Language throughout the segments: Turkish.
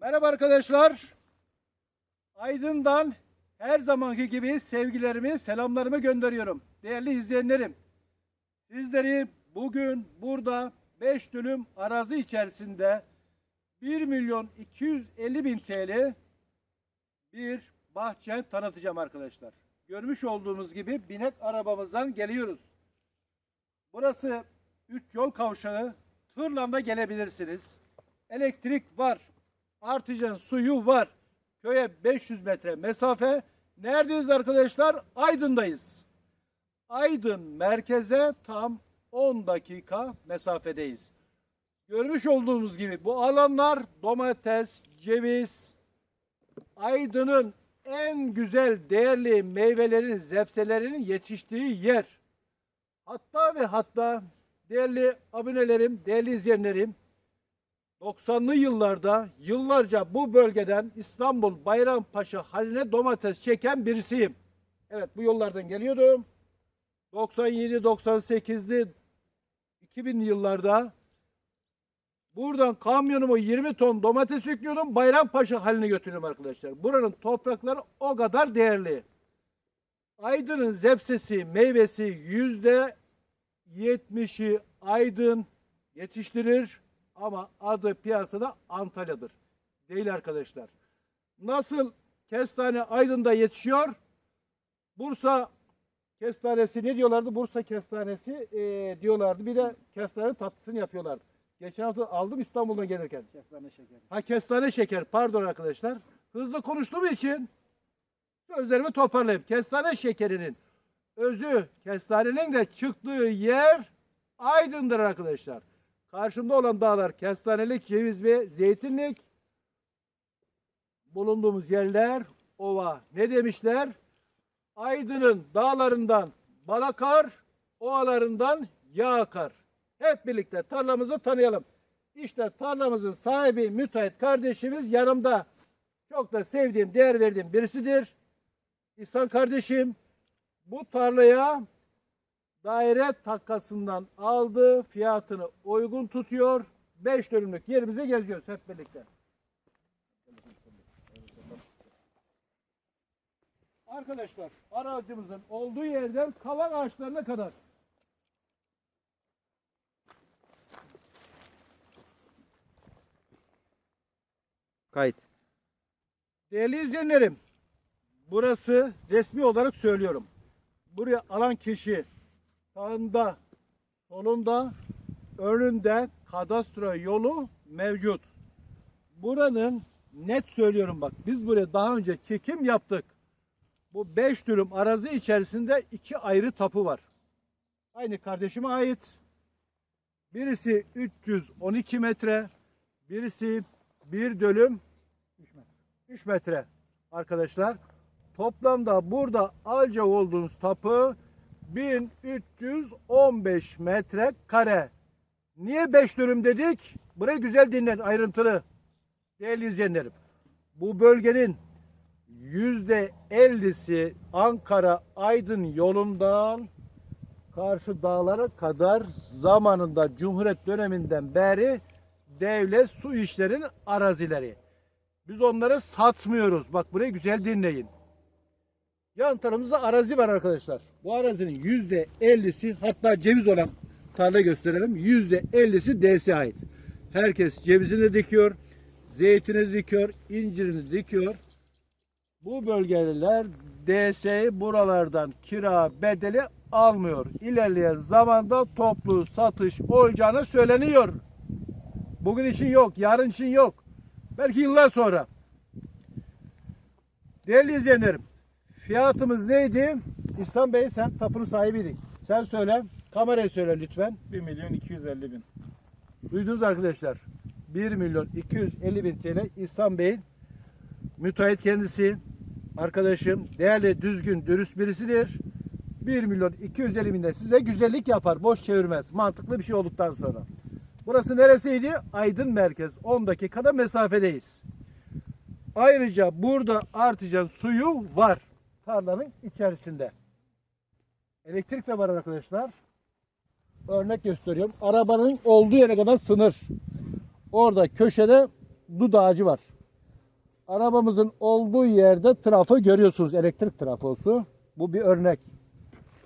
Merhaba arkadaşlar. Aydın'dan her zamanki gibi sevgilerimi, selamlarımı gönderiyorum. Değerli izleyenlerim. Sizleri bugün burada 5 dönüm arazi içerisinde 1 milyon 250 bin TL bir bahçe tanıtacağım arkadaşlar. Görmüş olduğunuz gibi binek arabamızdan geliyoruz. Burası 3 yol kavşağı. Tırla da gelebilirsiniz. Elektrik var. Artıcan suyu var. Köye 500 metre mesafe. Neredeyiz arkadaşlar? Aydın'dayız. Aydın merkeze tam 10 dakika mesafedeyiz. Görmüş olduğunuz gibi bu alanlar domates, ceviz, Aydın'ın en güzel değerli meyvelerin, zepselerinin yetiştiği yer. Hatta ve hatta değerli abonelerim, değerli izleyenlerim 90'lı yıllarda yıllarca bu bölgeden İstanbul Bayrampaşa haline domates çeken birisiyim. Evet bu yollardan geliyordum. 97, 98'li 2000 yıllarda buradan kamyonumu 20 ton domates yüklüyordum. Bayrampaşa haline götürüyorum arkadaşlar. Buranın toprakları o kadar değerli. Aydın'ın zepsesi, meyvesi yüzde 70'i Aydın yetiştirir ama adı piyasada Antalya'dır. Değil arkadaşlar. Nasıl kestane Aydın'da yetişiyor? Bursa kestanesi ne diyorlardı? Bursa kestanesi eee, diyorlardı. Bir de kestane tatlısını yapıyorlardı. Geçen hafta aldım İstanbul'dan gelirken. Kestane şekeri. Ha kestane şeker pardon arkadaşlar. Hızlı konuştuğum için sözlerimi toparlayayım. Kestane şekerinin özü kestanenin de çıktığı yer Aydın'dır arkadaşlar. Karşımda olan dağlar kestanelik, ceviz ve zeytinlik. Bulunduğumuz yerler ova. Ne demişler? Aydın'ın dağlarından bal akar, ovalarından yağ akar. Hep birlikte tarlamızı tanıyalım. İşte tarlamızın sahibi müteahhit kardeşimiz yanımda. Çok da sevdiğim, değer verdiğim birisidir. İhsan kardeşim bu tarlaya daire takkasından aldı. Fiyatını uygun tutuyor. 5 dönümlük yerimize geziyoruz hep birlikte. Arkadaşlar aracımızın olduğu yerden kavak ağaçlarına kadar Kayıt. Değerli izleyenlerim, burası resmi olarak söylüyorum. Buraya alan kişi sağında, solunda, önünde kadastro yolu mevcut. Buranın net söylüyorum bak biz buraya daha önce çekim yaptık. Bu 5 dönüm arazi içerisinde iki ayrı tapu var. Aynı kardeşime ait. Birisi 312 metre, birisi bir dönüm 3 metre arkadaşlar. Toplamda burada alacak olduğunuz tapu 1315 metre kare. Niye 5 dönüm dedik? Burayı güzel dinleyin ayrıntılı. Değerli izleyenlerim. Bu bölgenin yüzde 50'si Ankara Aydın yolundan karşı dağlara kadar zamanında Cumhuriyet döneminden beri devlet su işlerinin arazileri. Biz onları satmıyoruz. Bak burayı güzel dinleyin. Yan tarafımızda arazi var arkadaşlar. Bu arazinin yüzde 50'si hatta ceviz olan tarla gösterelim. Yüzde 50'si DS'e ait. Herkes cevizini dikiyor, zeytini dikiyor, incirini dikiyor. Bu bölgeler DS'yi buralardan kira bedeli almıyor. İlerleyen zamanda toplu satış olacağını söyleniyor. Bugün için yok, yarın için yok. Belki yıllar sonra. Değerli izleyenlerim, fiyatımız neydi? İhsan Bey sen tapunun sahibiydin. Sen söyle, kameraya söyle lütfen. 1 milyon 250 bin. Duydunuz arkadaşlar. 1 milyon 250 bin TL İhsan Bey'in müteahhit kendisi, arkadaşım, değerli, düzgün, dürüst birisidir. 1 milyon 250 binde size güzellik yapar, boş çevirmez. Mantıklı bir şey olduktan sonra. Burası neresiydi? Aydın Merkez. 10 dakikada mesafedeyiz. Ayrıca burada artacak suyu var. Tarlanın içerisinde. Elektrik de var arkadaşlar. Örnek gösteriyorum. Arabanın olduğu yere kadar sınır. Orada köşede dut ağacı var. arabamızın olduğu yerde trafo görüyorsunuz. Elektrik trafosu. Bu bir örnek.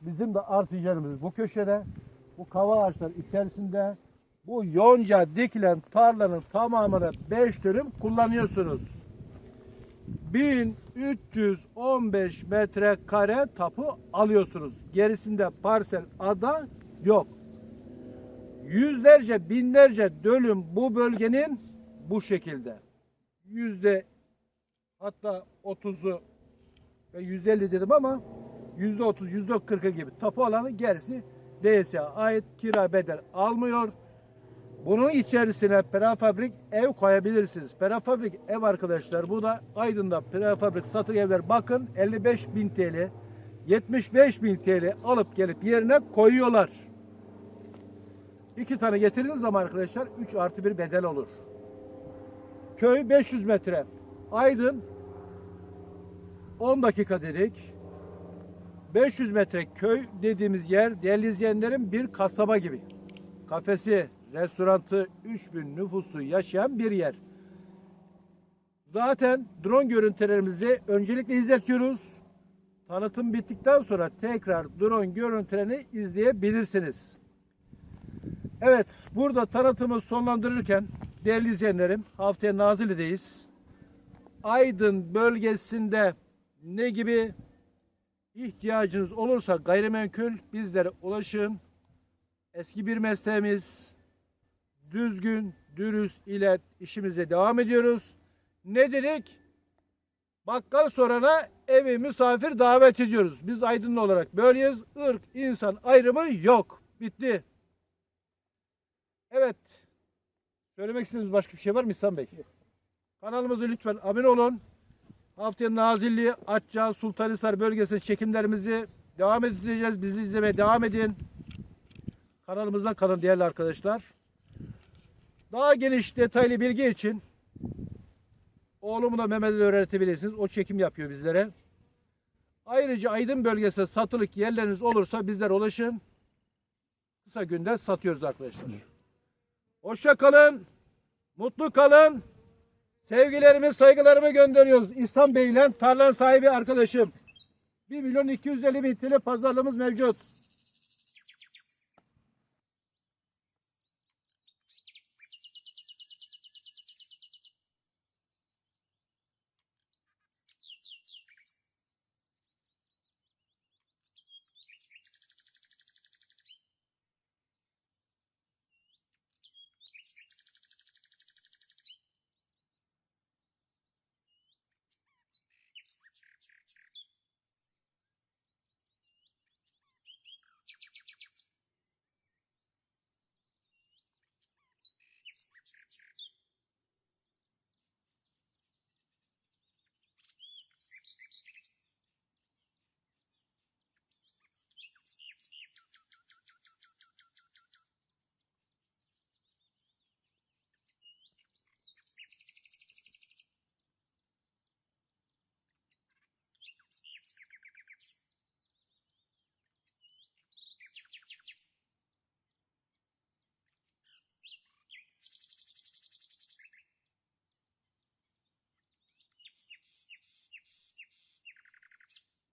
Bizim de artıcılarımız bu köşede. Bu kava ağaçlar içerisinde. Bu yonca dikilen tarlanın tamamını 5 dönüm kullanıyorsunuz. 1315 metrekare tapu alıyorsunuz. Gerisinde parsel ada yok. Yüzlerce, binlerce dönüm bu bölgenin bu şekilde. Yüzde hatta 30'u ve yüzde 50 dedim ama yüzde 30, yüzde 40'ı gibi tapu alanı gerisi DSA ait kira bedel almıyor. Bunun içerisine prefabrik ev koyabilirsiniz. Prefabrik ev arkadaşlar bu da Aydın'da prefabrik satır evler bakın 55 bin TL 75 bin TL alıp gelip yerine koyuyorlar. İki tane getirdiğiniz zaman arkadaşlar 3 artı bir bedel olur. Köy 500 metre. Aydın 10 dakika dedik. 500 metre köy dediğimiz yer değerli izleyenlerin bir kasaba gibi. Kafesi, restorantı, 3000 nüfusu yaşayan bir yer. Zaten drone görüntülerimizi öncelikle izletiyoruz. Tanıtım bittikten sonra tekrar drone görüntülerini izleyebilirsiniz. Evet, burada tanıtımı sonlandırırken değerli izleyenlerim haftaya Nazilli'deyiz. Aydın bölgesinde ne gibi ihtiyacınız olursa gayrimenkul bizlere ulaşın. Eski bir mesleğimiz düzgün, dürüst ile işimize devam ediyoruz. Ne dedik? Bakkal sorana evi misafir davet ediyoruz. Biz Aydınlı olarak böyleyiz. Irk, insan ayrımı yok. Bitti. Evet. Söylemek istediğiniz başka bir şey var mı İhsan Bey? Kanalımıza lütfen abone olun. Haftaya Nazilli, Atça, Sultanhisar bölgesinin çekimlerimizi devam edeceğiz. Bizi izlemeye devam edin. Kanalımızda kalın değerli arkadaşlar. Daha geniş detaylı bilgi için oğlumu da Mehmet'e öğretebilirsiniz. O çekim yapıyor bizlere. Ayrıca Aydın bölgesinde satılık yerleriniz olursa bizlere ulaşın. Kısa günde satıyoruz arkadaşlar. Hoşça kalın. Mutlu kalın. Sevgilerimi, saygılarımı gönderiyoruz. İhsan Bey ile tarlanın sahibi arkadaşım. 1 milyon 250 bin TL pazarlığımız mevcut.